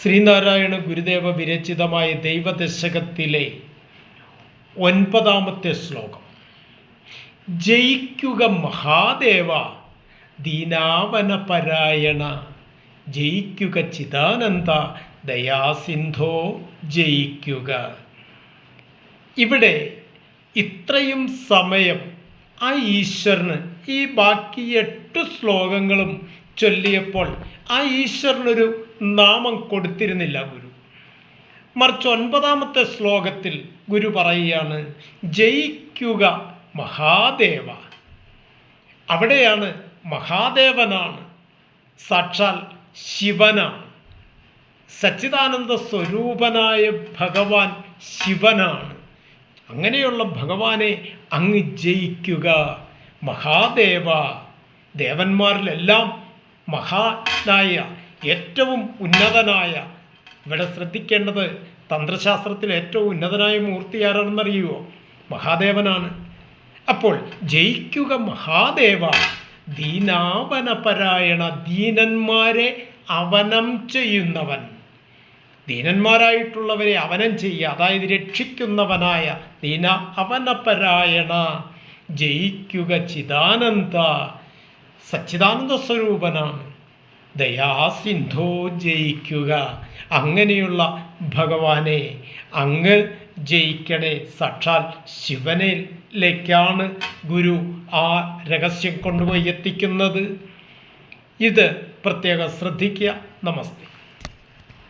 ശ്രീനാരായണ ഗുരുദേവ വിരചിതമായ ദൈവദശകത്തിലെ ഒൻപതാമത്തെ ശ്ലോകം. ജയിക്കുക മഹാദേവ ദീനാവനപരായണ. ജയിക്കുക ചിദാനന്ദ ദയാസിന്ധോ ജയിക്കുക. ഇവിടെ ഇത്രയും സമയം ആ ഈശ്വരന് ഈ ബാക്കി എട്ട് ശ്ലോകങ്ങളും ചൊല്ലിയപ്പോൾ ആ ഈശ്വരനൊരു നാമം കൊടുത്തിരുന്നില്ല ഗുരു. മറിച്ച് ഒൻപതാമത്തെ ശ്ലോകത്തിൽ ഗുരു പറയുകയാണ് ജയിക്കുക മഹാദേവ. അവിടെയാണ് മഹാദേവനാണ് സാക്ഷാൽ ശിവനാണ്. സച്ചിദാനന്ദ സ്വരൂപനായ ഭഗവാൻ ശിവനാണ്. അങ്ങനെയുള്ള ഭഗവാനെ അങ്ങ് ജയിക്കുക. മഹാദേവ. ദേവന്മാരിലെല്ലാം മഹാനായ ഏറ്റവും ഉന്നതനായ. ഇവിടെ ശ്രദ്ധിക്കേണ്ടത് തന്ത്രശാസ്ത്രത്തിൽ ഏറ്റവും ഉന്നതനായ മൂർത്തി ആരാണെന്നറിയുമോ മഹാദേവനാണ്. അപ്പോൾ ജയിക്കുക മഹാദേവ ദീനാവനപരായണ ദീനന്മാരെ അവനം ചെയ്യുന്നവൻ. ദീനന്മാരായിട്ടുള്ളവരെ അവനം ചെയ്യുക അതായത് രക്ഷിക്കുന്നവനായ ദീന അവനപരായണ ജയിക്കുക ചിദാനന്ദ സച്ചിദാനന്ദ സ്വരൂപനാണ്. ദയാസിന്ധോ ജയിക്കുക. അങ്ങനെയുള്ള ഭഗവാനെ അങ്ങ് ജയിക്കണേ. സാക്ഷാൽ ശിവനിലേക്കാണ് ഗുരു ആ രഹസ്യം കൊണ്ടുപോയി എത്തിക്കുന്നത്. ഇത് പ്രത്യേകം ശ്രദ്ധിക്കുക. നമസ്തേ.